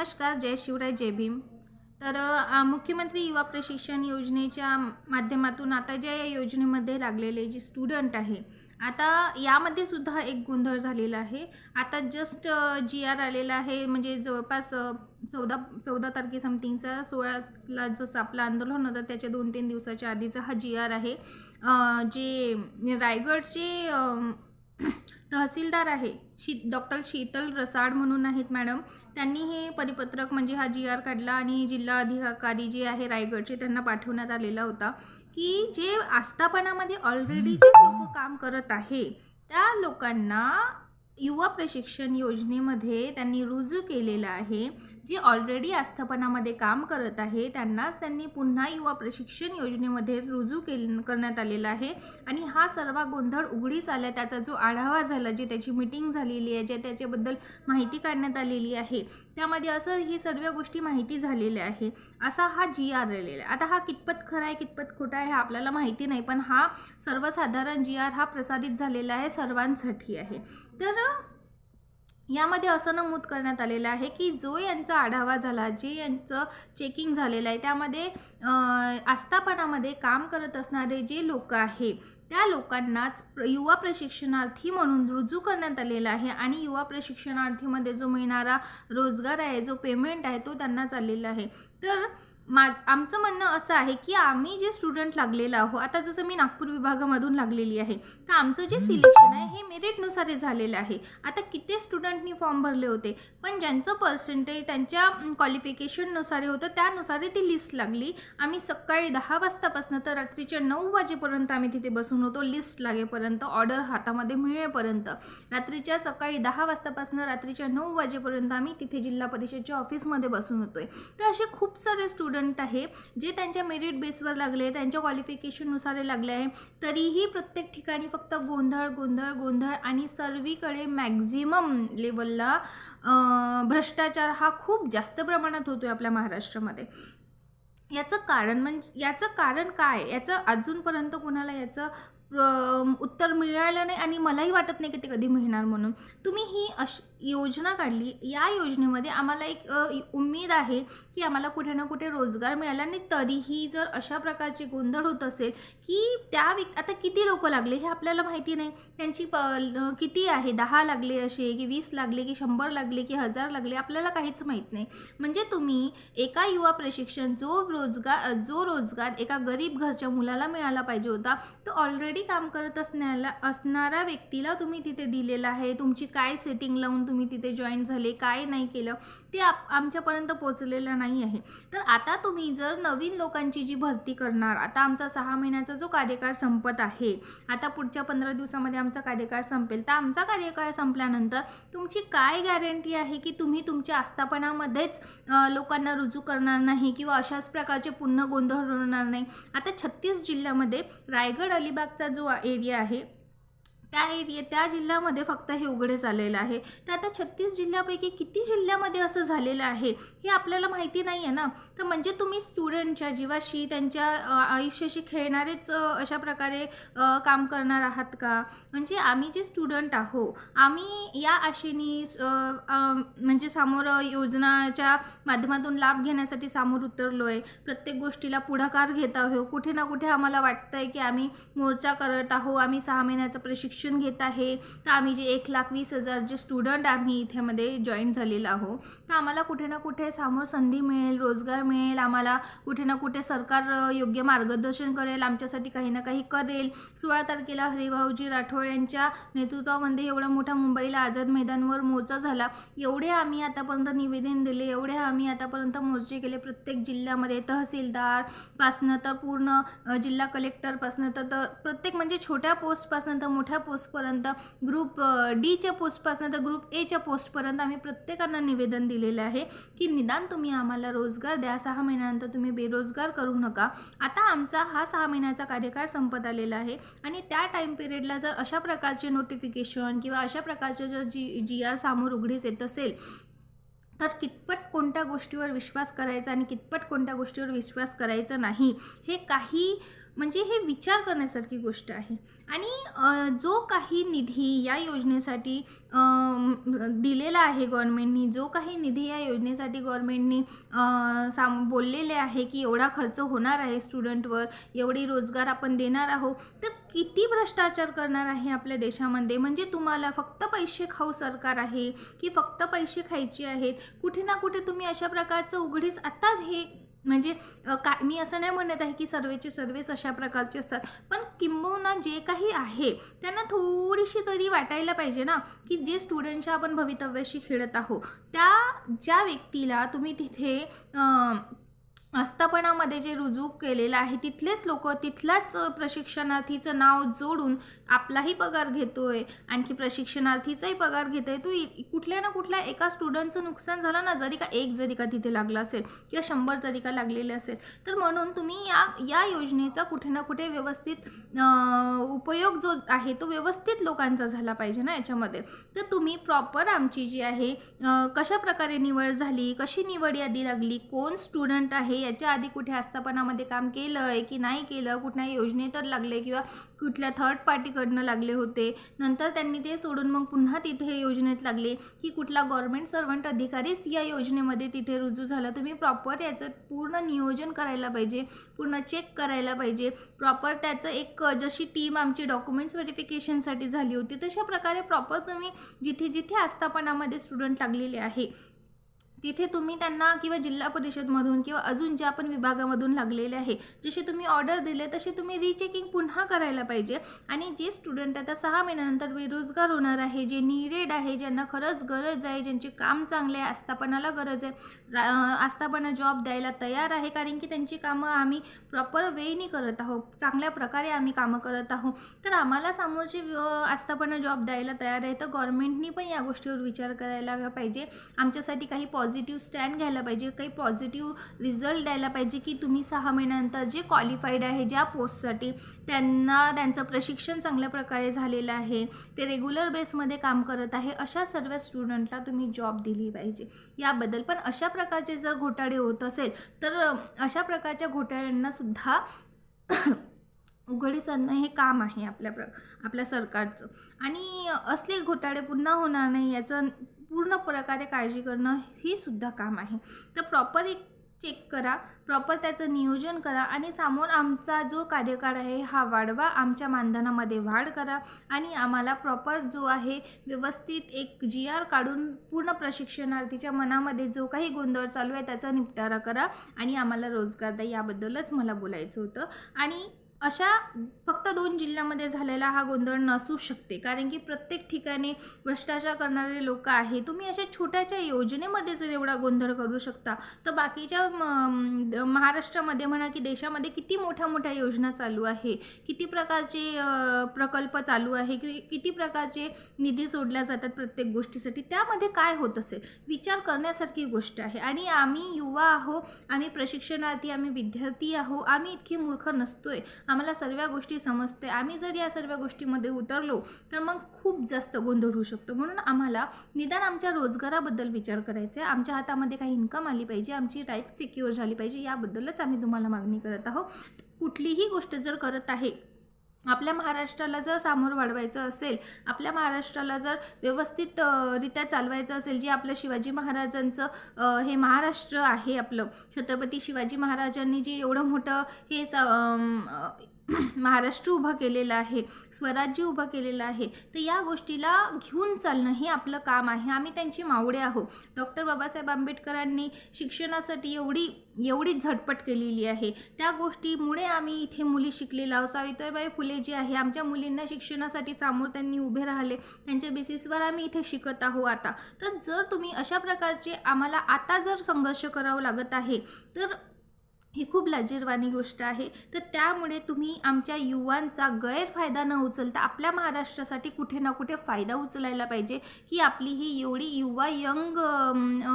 नमस्कार जय शिवराय जय भीम. तर मुख्यमंत्री युवा प्रशिक्षण योजनेच्या माध्यमातून आता ज्या या योजनेमध्ये लागलेले जे स्टुडंट आहे आता यामध्ये सुद्धा एक गोंधळ झालेला आहे. आता जस्ट जी आर आलेला आहे म्हणजे जवळपास चौदा चौदा तारखे समथिंगचा सोळाला जसं आपलं आंदोलन होतं त्याच्या दोन तीन दिवसाच्या आधीचा हा जी आर आहे. जे रायगडचे तहसीलदार आहे. शी डॉक्टर शीतल रसाड म्हणून आहेत मॅडम. त्यांनी हे परिपत्रक म्हणजे हा जी आर काढला आणि जिल्हा अधिकारी जे आहे रायगडचे त्यांना पाठवण्यात आलेला होता की जे आस्थापनामध्ये ऑलरेडी जे लोक काम करत आहे त्या लोकांना युवा प्रशिक्षण योजनेमध्ये त्यांनी रुजू केलेलं आहे. जे ऑलरेडी आस्थापनामध्ये काम करत आहे त्यांनाच त्यांनी पुन्हा युवा प्रशिक्षण योजनेमध्ये रुजू केल करण्यात आलेला आहे. आणि हा सर्व गोंधळ उघडीस आला त्याचा जो आढावा झाला जी त्याची मिटिंग झालेली आहे जे त्याच्याबद्दल माहिती काढण्यात आलेली आहे. त्यामध्ये असं ही सर्व गोष्टी माहिती झालेल्या आहे. असा हा जी आर आलेला आहे. आता हा कितपत खरा आहे कितपत खोटा आहे हे आपल्याला माहिती नाही पण हा सर्वसाधारण जी आर हा प्रसारित झालेला आहे सर्वांसाठी आहे. तर यामध्ये असं नमूद करण्यात आलेलं आहे की जो यांचा आढावा झाला जे यांचं चेकिंग झालेलं आहे त्यामध्ये आस्थापनामध्ये काम करत असणारे जे लोक आहे त्या लोकांनाच प्र- युवा प्रशिक्षणार्थी म्हणून रुजू करण्यात आलेला आहे आणि युवा प्रशिक्षणार्थीमध्ये जो मिळणारा रोजगार आहे जो पेमेंट आहे तो त्यांना चाललेला आहे. तर माझ आमचं म्हणणं असं आहे की आम्ही जे स्टुडंट लागलेलं आहो आता जसं मी नागपूर विभागामधून लागलेली आहे तर आमचं जे सिलेक्शन आहे हे मेरिटनुसार झालेलं आहे. आता किती स्टुडंटनी फॉर्म भरले होते पण ज्यांचं पर्सेंटेज त्यांच्या क्वालिफिकेशननुसार होतं त्यानुसार ती लिस्ट लागली. आम्ही सकाळी दहा वाजतापासून तर रात्रीच्या नऊ वाजेपर्यंत आम्ही तिथे बसून होतो लिस्ट लागेपर्यंत ऑर्डर हातामध्ये मिळेपर्यंत. रात्रीच्या सकाळी दहा वाजतापासून रात्रीच्या नऊ वाजेपर्यंत आम्ही तिथे जिल्हा परिषदच्या ऑफिसमध्ये बसून होतोय. तर असे खूप सारे स्टुडंट आहे जे त्यांच्या मेरिट बेसवर लागले त्यांच्या क्वालिफिकेशननुसार लागले आहे. तरीही प्रत्येक ठिकाणी फक्त गोंधळ गोंधळ गोंधळ आणि सर्वीकडे मॅक्झिमम लेवलला भ्रष्टाचार हा खूप जास्त प्रमाणात होतो आहे आपल्या महाराष्ट्रामध्ये. याचं कारण म्हणजे याचं कारण काय? याचं अजूनपर्यंत कोणाला याचं उत्तर मिळालं नाही आणि मलाही वाटत नाही की ते कधी मिळणार म्हणून. तुम्ही ही अश योजना काढली. या योजनेमध्ये आम्हाला एक उम्मीद आहे की आम्हाला कुठे ना कुठे रोजगार मिळाला आणि तरीही जर अशा प्रकारचे गोंधळ होत असेल की त्या व्यक् आता किती लोक लागले हे आपल्याला माहिती नाही. त्यांची प किती आहे? दहा लागले असे की वीस लागले की शंभर लागले की हजार लागले आपल्याला काहीच माहीत नाही. म्हणजे तुम्ही एका युवा प्रशिक्षण जो रोजगार जो रोजगार एका गरीब घरच्या मुलाला मिळाला पाहिजे होता तो ऑलरेडी काम करत असण्याला असणाऱ्या व्यक्तीला तुम्ही तिथे दिलेला आहे. तुमची काय सेटिंग लावून तुम्ही तिथे जॉईन झाले काय नाही केलं ते आप आमच्यापर्यंत पोचलेलं नाही. आहे. तर आता तुम्ही जर नवीन लोकांची जी भरती करणार आता आमचा सहा महिन्याचा जो कार्यकाळ संपत आहे आता पुढच्या पंधरा दिवसामध्ये आमचा कार्यकाळ संपेल तर आमचा कार्यकाळ संपल्यानंतर तुमची काय गॅरंटी आहे की तुम्ही तुमच्या आस्थापनामध्येच लोकांना रुजू करणार नाही किंवा अशाच प्रकारचे पुन्हा गोंधळ होणार नाही? आता छत्तीस जिल्ह्यामध्ये रायगड अलिबागचा जो एरिया आहे त्या एरिया त्या जिल्ह्यामध्ये फक्त हे उघडे झालेलं आहे. तर आता छत्तीस जिल्ह्यापैकी किती जिल्ह्यामध्ये असं झालेलं आहे हे आपल्याला माहिती नाही आहे ना? तर म्हणजे तुम्ही स्टुडंटच्या जीवाशी त्यांच्या आयुष्याशी खेळणारेच अशा प्रकारे काम करणार आहात का? म्हणजे आम्ही जे स्टुडंट आहो आम्ही या आशेने म्हणजे समोर योजनाच्या माध्यमातून लाभ घेण्यासाठी समोर उतरलो आहे प्रत्येक गोष्टीला पुढाकार घेत आहो कुठे ना कुठे आम्हाला वाटतं आहे की आम्ही मोर्चा करत आहो आम्ही सहा महिन्याचं प्रशिक्षण शिक्षण घेत आहे. तर आम्ही जे एक लाख वीस हजार जे स्टुडंट आम्ही इथेमध्ये जॉईन झालेलो आहो तर आम्हाला कुठे ना कुठे समोर संधी मिळेल रोजगार मिळेल आम्हाला कुठे ना कुठे सरकार योग्य मार्गदर्शन करेल आमच्यासाठी काही ना काही करेल. सोळा तारखेला हरिभाऊजी राठोड यांच्या नेतृत्वामध्ये एवढा मोठा मुंबईला आझाद मैदानवर मोर्चा झाला. एवढे आम्ही आतापर्यंत निवेदन दिले एवढे आम्ही आतापर्यंत मोर्चे केले. प्रत्येक जिल्ह्यामध्ये तहसीलदार पासनं तर पूर्ण जिल्हा कलेक्टरपासनं तर तर प्रत्येक म्हणजे छोट्या पोस्टपासनं तर मोठ्या पोस्टपर्यंत ग्रुप डीच्या पोस्टपासून तर ग्रुप एच्या पोस्टपर्यंत आम्ही प्रत्येकांना निवेदन दिलेलं आहे की निदान तुम्ही आम्हाला रोजगार द्या. सहा महिन्यानंतर तुम्ही बेरोजगार करू नका. आता आमचा हा सहा महिन्याचा कार्यकाळ संपत आलेला आहे आणि त्या टाईम पिरियडला जर अशा प्रकारचे नोटिफिकेशन किंवा अशा प्रकारचे जर जी जी आर सामोर उघडीस येत असेल तर कितपत कोणत्या गोष्टीवर विश्वास करायचा आणि कितपत कोणत्या गोष्टीवर विश्वास करायचा नाही हे काही म्हणजे हे विचार करण्यासारखी गोष्ट आहे. आणि जो काही निधी या योजनेसाठी दिलेला आहे गव्हर्नमेंटनी जो काही निधी या योजनेसाठी गव्हर्मेंटनी साम बोललेले आहे की एवढा खर्च होणार आहे स्टुडंटवर एवढी रोजगार आपण देणार आहोत तर किती भ्रष्टाचार करणार आहे आपल्या देशामध्ये? म्हणजे तुम्हाला फक्त पैसे खाऊ सरकार आहे की फक्त पैसे खायचे आहेत? कुठे ना कुठे तुम्ही अशा प्रकारचं उघडीच आता हे म्हणजे काय का मी असं नाही म्हणत आहे की सर्वेचे सर्वेच अशा प्रकारचे असतात. पण किंबहुना जे काही आहे त्यांना थोडीशी तरी वाटायला पाहिजे ना की जे स्टुडंटच्या आपण भवितव्याशी खेळत आहोत त्या ज्या व्यक्तीला तुम्ही तिथे आस्थापनामध्ये जे रुजू केलेलं आहे तिथलेच लोक तिथल्याच प्रशिक्षणार्थीचं नाव जोडून आपलाही पगार घेतो आहे आणखी प्रशिक्षणार्थीचाही पगार घेत तो तू कुठल्या ना कुठल्या एका स्टुडंटचं नुकसान झालं ना जरी का एक जरी का तिथे लागला असेल किंवा शंभर जरी का लागलेले असेल तर म्हणून तुम्ही या या योजनेचा कुठे ना कुठे व्यवस्थित उपयोग जो आहे तो व्यवस्थित लोकांचा झाला पाहिजे ना याच्यामध्ये. तर तुम्ही प्रॉपर आमची जी आहे कशा प्रकारे निवड झाली कशी निवड यादी लागली कोण स्टुडंट आहे याच्या आधी कुठे आस्थापनामध्ये काम केलं आहे की नाही केलं कुठल्या योजनेत लागले किंवा कुठल्या थर्ड पार्टीकडनं लागले होते. नंतर त्यांनी ते सोडून मग पुन्हा तिथे योजनेत लागले की कुठला गव्हर्मेंट सर्वंट अधिकारीच या योजनेमध्ये तिथे रुजू झाला. तुम्ही प्रॉपर याचं पूर्ण नियोजन करायला पाहिजे पूर्ण चेक करायला पाहिजे. प्रॉपर त्याचं एक जशी टीम आमची डॉक्युमेंट्स व्हेरिफिकेशनसाठी झाली होती तशा प्रकारे प्रॉपर तुम्ही जिथे जिथे आस्थापनामध्ये स्टुडंट लागलेले आहे तिथे तुम्ही त्यांना किंवा जिल्हा परिषदमधून किंवा अजून ज्या पण विभागामधून लागलेले आहे जसे तुम्ही ऑर्डर दिले तसे तुम्ही रिचेकिंग पुन्हा करायला पाहिजे. आणि जे स्टुडंट आता सहा महिन्यानंतर बेरोजगार होणार आहे जे नीडेड आहे ज्यांना खरंच गरज आहे ज्यांचे काम चांगले आहे आस्थापनाला गरज आहे आस्थापना जॉब द्यायला तयार आहे कारण की त्यांची कामं आम्ही प्रॉपर वेनी करत आहोत चांगल्या प्रकारे आम्ही कामं करत आहोत. तर आम्हाला समोरची आस्थापना जॉब द्यायला तयार आहे तर गव्हर्मेंटनी पण या गोष्टीवर विचार करायला पाहिजे. आमच्यासाठी काही पॉझिटिव्ह पॉझिटिव्ह स्टँड घ्यायला पाहिजे काही पॉझिटिव्ह रिझल्ट द्यायला पाहिजे की तुम्ही सहा महिन्यानंतर जे क्वालिफाईड आहे ज्या पोस्टसाठी त्यांना त्यांचं प्रशिक्षण चांगल्या प्रकारे झालेलं आहे ते रेग्युलर बेसमध्ये काम करत आहे अशा सर्व स्टुडंटला तुम्ही जॉब दिली पाहिजे. याबद्दल पण अशा प्रकारचे जर घोटाळे होत असेल तर अशा प्रकारच्या घोटाळ्यांना सुद्धा उघडीच आणणं हे काम आहे आपल्या प्र आपल्या सरकारचं. आणि असले घोटाळे पुन्हा होणार नाही याचं पूर्ण प्रकारे काळजी करणं ही सुद्धा काम आहे. तर प्रॉपर एक चेक करा प्रॉपर त्याचं नियोजन करा आणि समोर आमचा जो कार्यकाळ आहे हा वाढवा आमच्या मानधनामध्ये वाढ करा आणि आम्हाला प्रॉपर जो आहे व्यवस्थित एक जी आर काढून पूर्ण प्रशिक्षणार्थीच्या मनामध्ये जो काही गोंधळ चालू आहे त्याचा निपटारा करा आणि आम्हाला रोजगार द्या याबद्दलच मला बोलायचं होतं. आणि अशा फक्त दोन जिल्ह्यामध्ये झालेला हा गोंधळ नसू शकते. कारण की प्रत्येक ठिकाणी भ्रष्टाचार करणारे लोक आहे तुम्ही अशा छोट्याच्या योजनेमध्ये जर एवढा गोंधळ करू शकता तर बाकीच्या महाराष्ट्रामध्ये म्हणा की देशामध्ये किती मोठ्या मोठ्या योजना चालू आहे? किती प्रकारचे प्रकल्प चालू आहे? कि किती प्रकारचे निधी सोडल्या जातात प्रत्येक गोष्टीसाठी? त्यामध्ये काय होत असेल? विचार करण्यासारखी गोष्ट आहे. आणि आम्ही युवा आहो आम्ही प्रशिक्षणार्थी आम्ही विद्यार्थी आहो आम्ही इतकी मूर्ख नसतोय. आम्हाला सर्व गोष्टी समजते. आम्ही जर या सर्व गोष्टीमध्ये उतरलो तर मग खूप जास्त गोंधळ होऊ शकतो. म्हणून आम्हाला निदान आमच्या रोजगाराबद्दल विचार करायचा. आहे आमच्या हातामध्ये काही इन्कम आली पाहिजे आमची लाईफ सिक्युअर झाली पाहिजे याबद्दलच आम्ही तुम्हाला मागणी करत आहोत. कुठलीही गोष्ट जर करत आहे आपल्या महाराष्ट्राला जर सामोर वाढवायचं असेल आपल्या महाराष्ट्राला जर व्यवस्थित रित्या चालवायचं असेल जे आपलं शिवाजी महाराजांचं हे महाराष्ट्र आहे आपलं छत्रपती शिवाजी महाराजांनी जे एवढं मोठं हे स महाराष्ट्र उभं केलेलं आहे स्वराज्य उभं केलेलं आहे तर या गोष्टीला घेऊन चालणं हे आपलं काम आहे. आम्ही त्यांची मावडे आहोत. डॉक्टर बाबासाहेब आंबेडकरांनी शिक्षणासाठी एवढी एवढी झटपट केलेली आहे. त्या गोष्टीमुळे आम्ही इथे मुली शिकलेलो आहोत. सावित्रीबाई फुले जे आहे आमच्या मुलींना शिक्षणासाठी सामोर त्यांनी उभे राहिले. त्यांच्या बेसिसवर आम्ही इथे शिकत आहोत आता. तर जर तुम्ही अशा प्रकारचे आम्हाला आता जर संघर्ष करावं लागत आहे तर ही खूप लाजीरवाणी गोष्ट आहे. तर त्यामुळे तुम्ही आमच्या युवांचा गैरफायदा न उचलता आपल्या महाराष्ट्रासाठी कुठे ना कुठे फायदा उचलायला पाहिजे. की आपली ही एवढी युवा यंग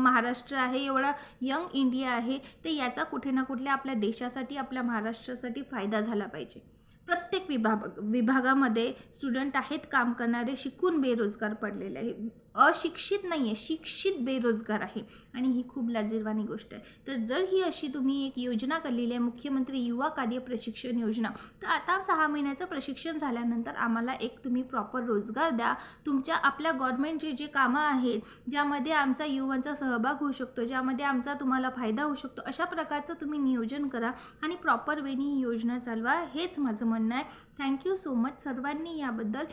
महाराष्ट्र आहे एवढा यंग इंडिया आहे तर याचा कुठे ना कुठल्या आपल्या देशासाठी आपल्या महाराष्ट्रासाठी फायदा झाला पाहिजे. प्रत्येक विभाग विभागामध्ये स्टुडंट आहेत काम करणारे शिकून बेरोजगार पडलेले आहे. अशिक्षित नाही आहे शिक्षित बेरोजगार आहे. आणि ही खूप लाजीरवाणी गोष्ट आहे. तर जर ही अशी तुम्ही एक योजना केलेली आहे मुख्यमंत्री युवा कार्य प्रशिक्षण योजना तर आता सहा महिन्याचं प्रशिक्षण झाल्यानंतर आम्हाला एक तुम्ही प्रॉपर रोजगार द्या. तुमच्या आपल्या गव्हर्नमेंटचे जे कामं आहेत ज्यामध्ये आमचा युवांचा सहभाग होऊ शकतो ज्यामध्ये आमचा तुम्हाला फायदा होऊ शकतो अशा प्रकारचं तुम्ही नियोजन करा आणि प्रॉपर वेनी ही योजना चालवा. हेच माझं म्हणणं आहे. थँक्यू सो मच सर्वांनी याबद्दल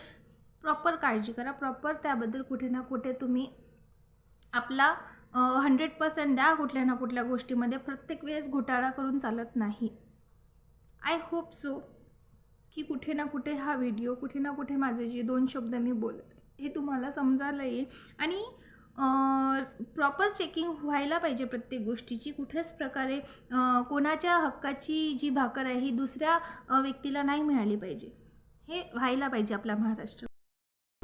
प्रॉपर काळजी करा. प्रॉपर त्याबद्दल कुठे ना कुठे तुम्ही आपला हंड्रेड पर्सेंट द्या कुठल्या ना कुठल्या गोष्टीमध्ये. प्रत्येक वेळेस घोटाळा करून चालत नाही. आय होप सो की कुठे ना कुठे हा व्हिडिओ कुठे ना कुठे माझे जे दोन शब्द मी बोलत हे तुम्हाला समजायला येईल. आणि प्रॉपर चेकिंग व्हायला पाहिजे प्रत्येक गोष्टीची. कुठेच प्रकारे कोणाच्या हक्काची जी भाकर आहे ही दुसऱ्या व्यक्तीला नाही मिळाली पाहिजे. हे व्हायला पाहिजे आपल्या महाराष्ट्र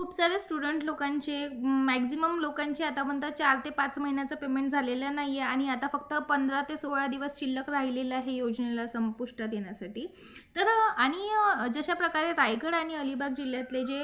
खूप सारे स्टुडंट लोकांचे मॅक्झिमम लोकांचे आतापर्यंत चार ते पाच महिन्याचं पेमेंट झालेलं नाही आहे आणि आता फक्त पंधरा ते सोळा दिवस शिल्लक राहिलेलं आहे योजनेला संपुष्टात येण्यासाठी. तर आणि जशा प्रकारे रायगड आणि अलिबाग जिल्ह्यातले जे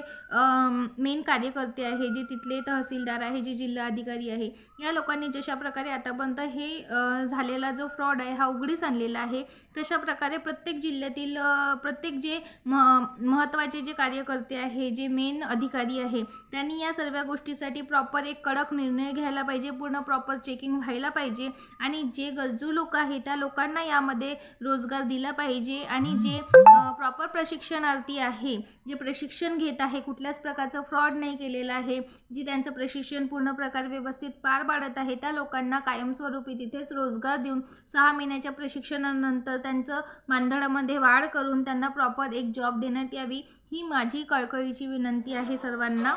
मेन कार्यकर्ते आहे जे तिथले तहसीलदार आहे जे जिल्हा अधिकारी आहे या लोकांनी जशा प्रकारे आतापर्यंत हे झालेला जो फ्रॉड आहे हा उघडीस आणलेला आहे. तशा प्रकारे प्रत्येक जिल्ह्यातील प्रत्येक जे म महत्त्वाचे जे कार्यकर्ते आहे जे मेन अधिकारी आहे त्यांनी या सर्व गोष्टीसाठी प्रॉपर एक कडक निर्णय घ्यायला पाहिजे पूर्ण प्रॉपर चेकिंग व्हायला पाहिजे आणि जे गरजू लोक आहे त्या लोकांना यामध्ये रोजगार दिला पाहिजे आणि जे प्रॉपर प्रशिक्षणार्थी आहे जे प्रशिक्षण घेत आहे कुठल्याच प्रकारचं फ्रॉड नाही केलेलं आहे जी त्यांचं प्रशिक्षण पूर्ण प्रकारे व्यवस्थित पार पाडत आहे त्या लोकांना कायमस्वरूपी तिथेच रोजगार देऊन सहा महिन्याच्या प्रशिक्षणानंतर त्यांचं मानधनामध्ये वाढ करून त्यांना प्रॉपर एक जॉब देण्यात यावी ही माझी कळकळीची विनंती आहे सर्वांना.